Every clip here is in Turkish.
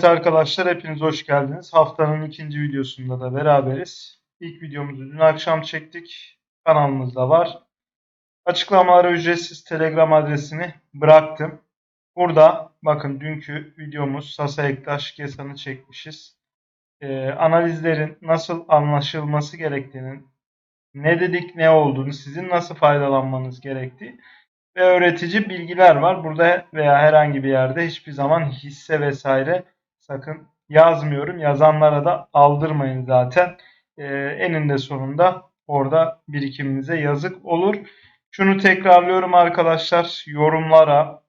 Evet arkadaşlar hepiniz hoş geldiniz. Haftanın ikinci videosunda da beraberiz. İlk videomuzu dün akşam çektik. Kanalımızda var. Açıklamalara ücretsiz Telegram adresini bıraktım. Burada bakın dünkü videomuz Sasa Ektaş Gesan'ı çekmişiz. Ee, analizlerin nasıl anlaşılması gerektiğinin, ne dedik ne olduğunu, sizin nasıl faydalanmanız gerektiği ve öğretici bilgiler var. Burada veya herhangi bir yerde hiçbir zaman hisse vesaire sakın yazmıyorum. Yazanlara da aldırmayın zaten. Ee, eninde sonunda orada birikiminize yazık olur. Şunu tekrarlıyorum arkadaşlar. Yorumlara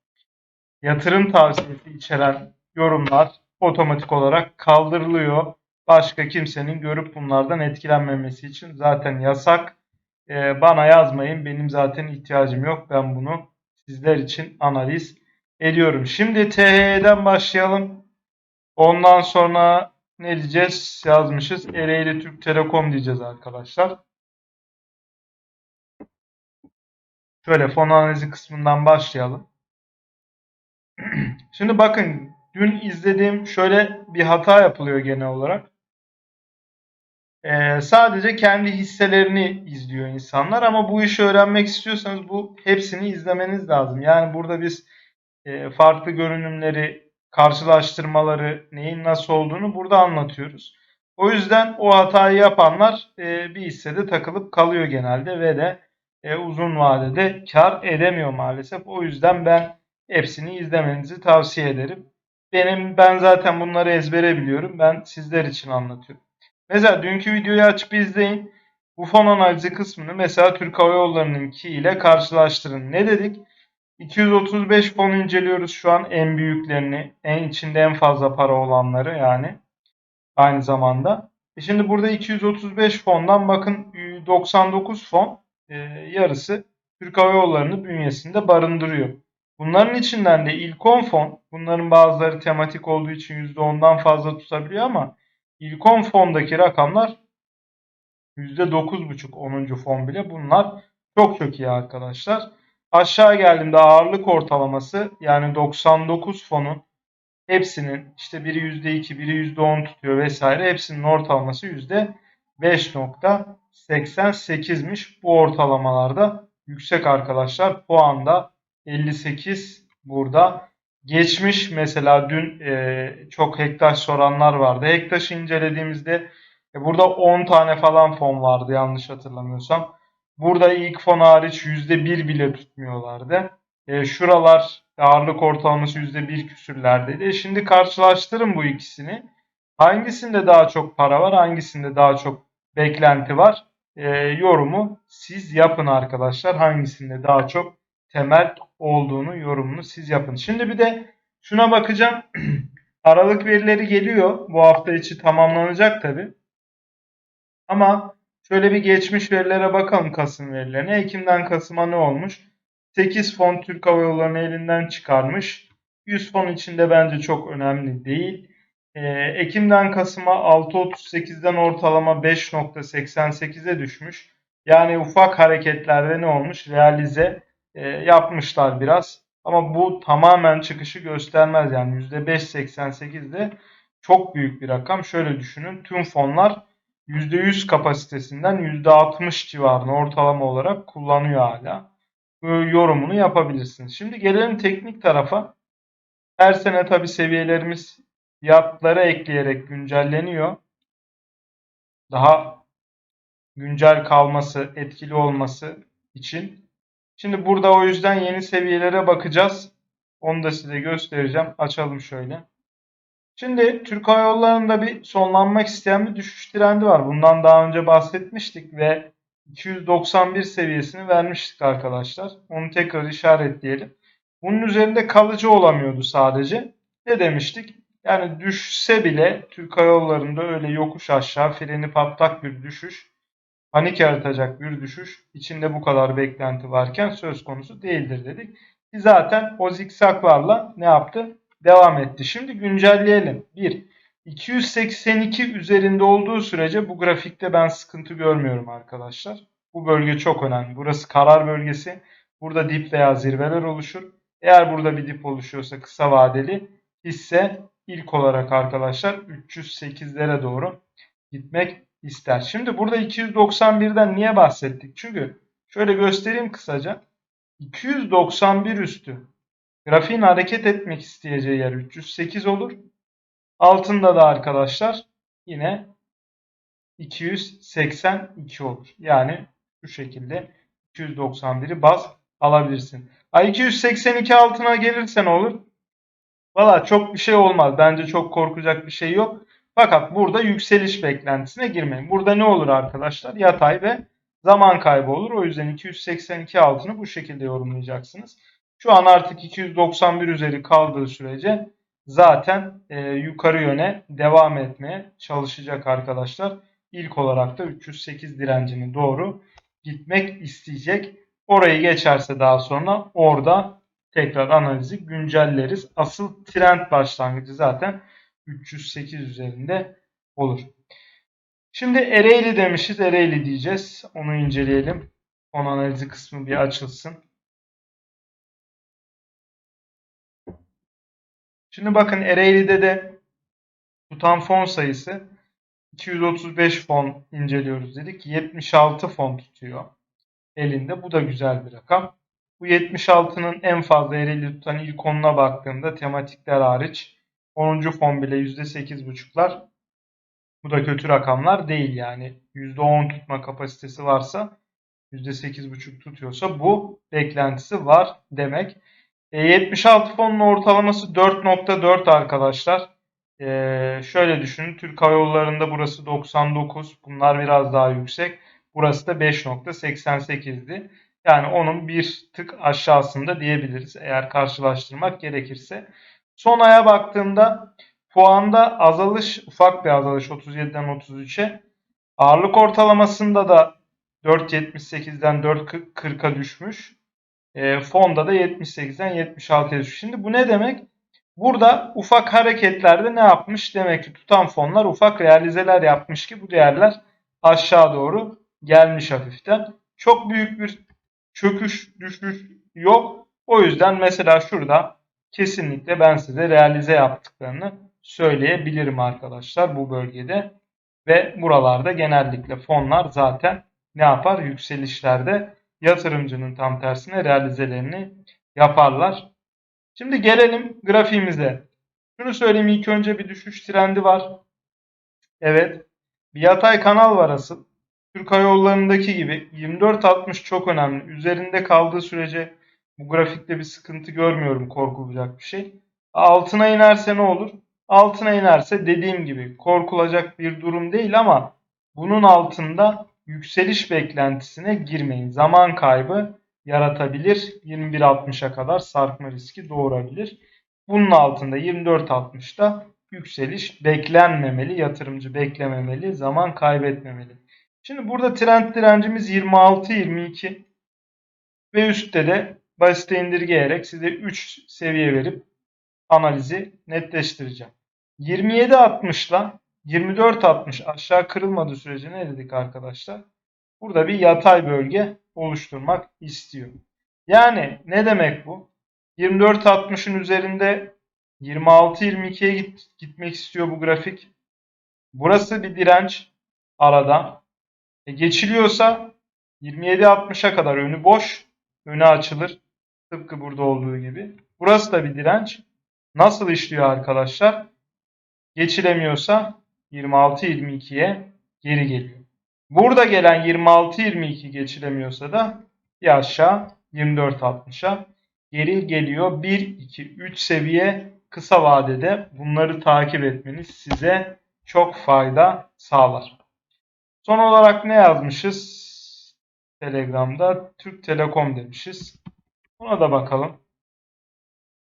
yatırım tavsiyesi içeren yorumlar otomatik olarak kaldırılıyor. Başka kimsenin görüp bunlardan etkilenmemesi için zaten yasak. Ee, bana yazmayın. Benim zaten ihtiyacım yok. Ben bunu sizler için analiz ediyorum. Şimdi TH'den başlayalım. Ondan sonra ne diyeceğiz? Yazmışız. Ereğli Türk Telekom diyeceğiz arkadaşlar. Şöyle fon analizi kısmından başlayalım. Şimdi bakın dün izlediğim şöyle bir hata yapılıyor genel olarak. Ee, sadece kendi hisselerini izliyor insanlar ama bu işi öğrenmek istiyorsanız bu hepsini izlemeniz lazım. Yani burada biz e, farklı görünümleri, karşılaştırmaları, neyin nasıl olduğunu burada anlatıyoruz. O yüzden o hatayı yapanlar e, bir hissede takılıp kalıyor genelde ve de e, uzun vadede kar edemiyor maalesef. O yüzden ben hepsini izlemenizi tavsiye ederim. Benim ben zaten bunları ezbere biliyorum. Ben sizler için anlatıyorum. Mesela dünkü videoyu açıp izleyin. Bu fon analizi kısmını mesela Türk Hava Yolları'nınki ile karşılaştırın. Ne dedik? 235 fon inceliyoruz şu an en büyüklerini, en içinde en fazla para olanları yani aynı zamanda. E şimdi burada 235 fondan bakın 99 fon e, yarısı Türk Hava Yolları'nı bünyesinde barındırıyor. Bunların içinden de ilk 10 fon, bunların bazıları tematik olduğu için %10'dan fazla tutabiliyor ama ilk 10 fondaki rakamlar %9,5 10. fon bile. Bunlar çok çok iyi arkadaşlar. Aşağı geldiğimde ağırlık ortalaması yani 99 fonun hepsinin işte biri %2, biri %10 tutuyor vesaire. Hepsinin ortalaması %5.88'miş. Bu ortalamalarda yüksek arkadaşlar. Puanda 58 burada. Geçmiş mesela dün e, çok hektaş soranlar vardı. Hektaş incelediğimizde e, burada 10 tane falan fon vardı yanlış hatırlamıyorsam. Burada ilk fon hariç %1 bile tutmuyorlardı. E, şuralar ağırlık ortalaması %1 küsürlerdeydi. E, şimdi karşılaştırın bu ikisini. Hangisinde daha çok para var, hangisinde daha çok beklenti var? E, yorumu siz yapın arkadaşlar. Hangisinde daha çok temel olduğunu yorumunu siz yapın. Şimdi bir de şuna bakacağım. Aralık verileri geliyor. Bu hafta içi tamamlanacak tabi. Ama şöyle bir geçmiş verilere bakalım Kasım verilerine. Ekim'den Kasım'a ne olmuş? 8 fon Türk Hava Yolları'nı elinden çıkarmış. 100 fon içinde bence çok önemli değil. Ee, Ekim'den Kasım'a 6.38'den ortalama 5.88'e düşmüş. Yani ufak hareketlerde ne olmuş? Realize e, yapmışlar biraz. Ama bu tamamen çıkışı göstermez. Yani %5.88 de çok büyük bir rakam. Şöyle düşünün. Tüm fonlar %100 kapasitesinden %60 civarını ortalama olarak kullanıyor hala. Bu yorumunu yapabilirsiniz. Şimdi gelelim teknik tarafa. Her sene tabi seviyelerimiz fiyatlara ekleyerek güncelleniyor. Daha güncel kalması, etkili olması için. Şimdi burada o yüzden yeni seviyelere bakacağız. Onu da size göstereceğim. Açalım şöyle. Şimdi Türk Hava Yolları'nda bir sonlanmak isteyen bir düşüş trendi var. Bundan daha önce bahsetmiştik ve 291 seviyesini vermiştik arkadaşlar. Onu tekrar işaretleyelim. Bunun üzerinde kalıcı olamıyordu sadece. Ne demiştik? Yani düşse bile Türk Hava Yolları'nda öyle yokuş aşağı freni patlak bir düşüş, panik yaratacak bir düşüş içinde bu kadar beklenti varken söz konusu değildir dedik. Zaten o zikzaklarla ne yaptı? Devam etti. Şimdi güncelleyelim. 1. 282 üzerinde olduğu sürece bu grafikte ben sıkıntı görmüyorum arkadaşlar. Bu bölge çok önemli. Burası karar bölgesi. Burada dip veya zirveler oluşur. Eğer burada bir dip oluşuyorsa kısa vadeli hisse ilk olarak arkadaşlar 308'lere doğru gitmek ister. Şimdi burada 291'den niye bahsettik? Çünkü şöyle göstereyim kısaca. 291 üstü grafiğin hareket etmek isteyeceği yer 308 olur. Altında da arkadaşlar yine 282 olur. Yani şu şekilde 291'i baz alabilirsin. Ay 282 altına gelirse ne olur? Valla çok bir şey olmaz. Bence çok korkacak bir şey yok. Fakat burada yükseliş beklentisine girmeyin. Burada ne olur arkadaşlar? Yatay ve zaman kaybı olur. O yüzden 282 altını bu şekilde yorumlayacaksınız. Şu an artık 291 üzeri kaldığı sürece zaten e, yukarı yöne devam etmeye çalışacak arkadaşlar. İlk olarak da 308 direncini doğru gitmek isteyecek. Orayı geçerse daha sonra orada tekrar analizi güncelleriz. Asıl trend başlangıcı zaten 308 üzerinde olur. Şimdi Ereğli demişiz. Ereğli diyeceğiz. Onu inceleyelim. Fon analizi kısmı bir açılsın. Şimdi bakın Ereğli'de de tutan fon sayısı 235 fon inceliyoruz dedik. 76 fon tutuyor elinde. Bu da güzel bir rakam. Bu 76'nın en fazla Ereğli tutan ilk onuna baktığımda tematikler hariç 10. fon bile %8,5'lar. Bu da kötü rakamlar değil yani. %10 tutma kapasitesi varsa %8,5 tutuyorsa bu beklentisi var demek. E, 76 fonun ortalaması 4.4 arkadaşlar. E, şöyle düşünün. Türk Hava Yolları'nda burası 99. Bunlar biraz daha yüksek. Burası da 5.88'di. Yani onun bir tık aşağısında diyebiliriz eğer karşılaştırmak gerekirse. Son aya baktığımda puanda azalış ufak bir azalış 37'den 33'e. Ağırlık ortalamasında da 4.78'den 4.40'a düşmüş. E, fonda da 78'den 76'ya düşmüş. Şimdi bu ne demek? Burada ufak hareketlerde ne yapmış? Demek ki tutan fonlar ufak realizeler yapmış ki bu değerler aşağı doğru gelmiş hafiften. Çok büyük bir çöküş, düşüş yok. O yüzden mesela şurada kesinlikle ben size realize yaptıklarını söyleyebilirim arkadaşlar bu bölgede. Ve buralarda genellikle fonlar zaten ne yapar? Yükselişlerde yatırımcının tam tersine realizelerini yaparlar. Şimdi gelelim grafiğimize. Şunu söyleyeyim ilk önce bir düşüş trendi var. Evet. Bir yatay kanal var asıl. Türk Hava Yolları'ndaki gibi 24.60 çok önemli. Üzerinde kaldığı sürece bu grafikte bir sıkıntı görmüyorum korkulacak bir şey. Altına inerse ne olur? Altına inerse dediğim gibi korkulacak bir durum değil ama bunun altında yükseliş beklentisine girmeyin. Zaman kaybı yaratabilir. 21.60'a kadar sarkma riski doğurabilir. Bunun altında 24.60'da yükseliş beklenmemeli. Yatırımcı beklememeli. Zaman kaybetmemeli. Şimdi burada trend direncimiz 26-22 ve üstte de basite indirgeyerek size 3 seviye verip analizi netleştireceğim. 27.60 ile 24.60 aşağı kırılmadığı sürece ne dedik arkadaşlar? Burada bir yatay bölge oluşturmak istiyor. Yani ne demek bu? 24.60'ın üzerinde 26-22'ye git, gitmek istiyor bu grafik. Burası bir direnç arada. E geçiliyorsa 27-60'a kadar önü boş. Önü açılır. Tıpkı burada olduğu gibi. Burası da bir direnç. Nasıl işliyor arkadaşlar? Geçilemiyorsa 26-22'ye geri geliyor. Burada gelen 26-22 geçilemiyorsa da bir aşağı 24-60'a geri geliyor. 1, 2, 3 seviye kısa vadede bunları takip etmeniz size çok fayda sağlar. Son olarak ne yazmışız? Telegram'da Türk Telekom demişiz. Buna da bakalım.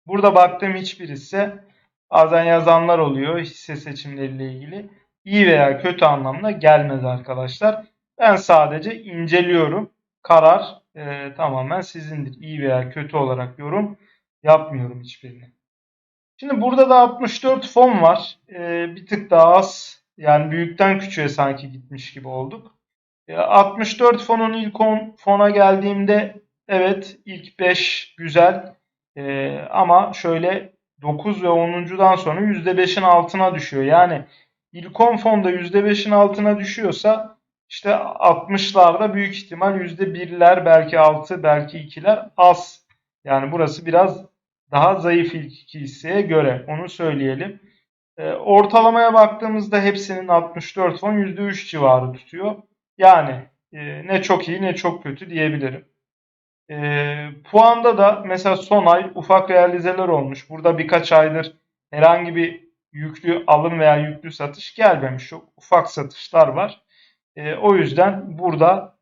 Burada baktığım hiçbir ise bazen yazanlar oluyor hisse seçimleriyle ilgili. İyi veya kötü anlamına gelmez arkadaşlar. Ben sadece inceliyorum. Karar e, tamamen sizindir. İyi veya kötü olarak yorum yapmıyorum hiçbirini. Şimdi burada da 64 fon var. E, bir tık daha az. Yani büyükten küçüğe sanki gitmiş gibi olduk. E, 64 fonun ilk 10 fona geldiğimde evet ilk 5 güzel. E, ama şöyle 9 ve 10'uncudan sonra %5'in altına düşüyor. Yani ilk 10 fonda %5'in altına düşüyorsa işte 60'larda büyük ihtimal %1'ler belki 6 belki 2'ler az. Yani burası biraz daha zayıf ilk iki hisseye göre onu söyleyelim. E, ortalamaya baktığımızda hepsinin 64 fon %3 civarı tutuyor. Yani e, ne çok iyi ne çok kötü diyebilirim. E, puanda da mesela son ay ufak realizeler olmuş. Burada birkaç aydır herhangi bir yüklü alım veya yüklü satış gelmemiş. Çok ufak satışlar var. E, o yüzden burada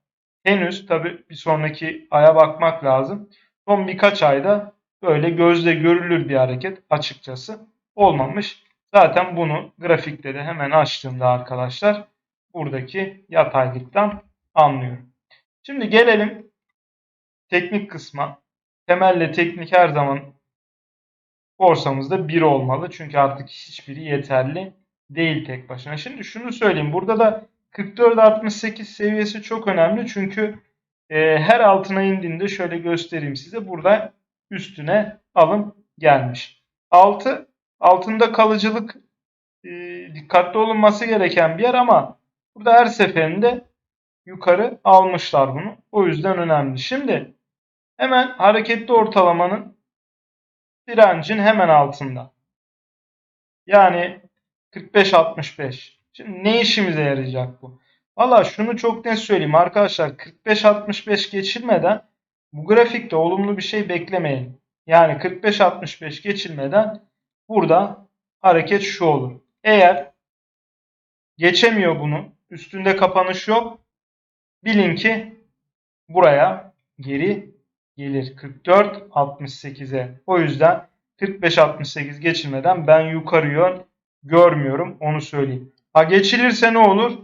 henüz tabi bir sonraki aya bakmak lazım. Son birkaç ayda böyle gözle görülür bir hareket açıkçası olmamış. Zaten bunu grafikte de hemen açtığımda arkadaşlar buradaki yataylıktan anlıyorum. Şimdi gelelim teknik kısma. Temelle teknik her zaman borsamızda bir olmalı. Çünkü artık hiçbiri yeterli değil tek başına. Şimdi şunu söyleyeyim. Burada da 44-68 seviyesi çok önemli. Çünkü e, her altına indiğinde şöyle göstereyim size. Burada üstüne alım gelmiş. Altı altında kalıcılık e, dikkatli olunması gereken bir yer ama burada her seferinde yukarı almışlar bunu. O yüzden önemli. Şimdi hemen hareketli ortalamanın direncin hemen altında. Yani 45-65. Şimdi ne işimize yarayacak bu? Valla şunu çok net söyleyeyim arkadaşlar. 45-65 geçilmeden bu grafikte olumlu bir şey beklemeyin. Yani 45-65 geçilmeden burada hareket şu olur. Eğer geçemiyor bunu, üstünde kapanış yok, bilin ki buraya geri gelir 44-68'e. O yüzden 45-68 geçilmeden ben yukarı yön görmüyorum onu söyleyeyim. Ha geçilirse ne olur?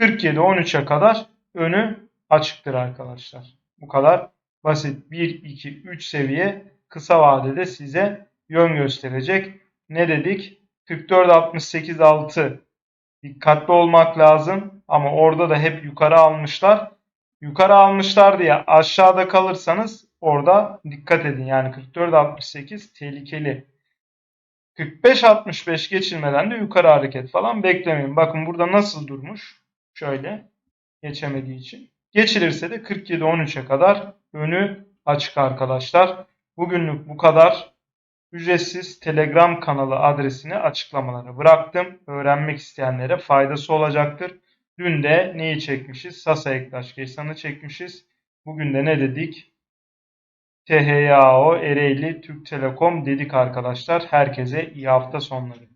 47-13'e kadar önü açıktır arkadaşlar. Bu kadar basit 1, 2, 3 seviye kısa vadede size yön gösterecek. Ne dedik? 44, 68, 6 dikkatli olmak lazım ama orada da hep yukarı almışlar. Yukarı almışlar diye aşağıda kalırsanız orada dikkat edin. Yani 44, 68 tehlikeli. 45-65 geçilmeden de yukarı hareket falan beklemeyin. Bakın burada nasıl durmuş? Şöyle geçemediği için. Geçilirse de 47-13'e kadar önü açık arkadaşlar. Bugünlük bu kadar. Ücretsiz Telegram kanalı adresini açıklamalara bıraktım. Öğrenmek isteyenlere faydası olacaktır. Dün de neyi çekmişiz? Sasa Ektaş Keysan'ı çekmişiz. Bugün de ne dedik? THYAO, Ereğli, Türk Telekom dedik arkadaşlar. Herkese iyi hafta sonları.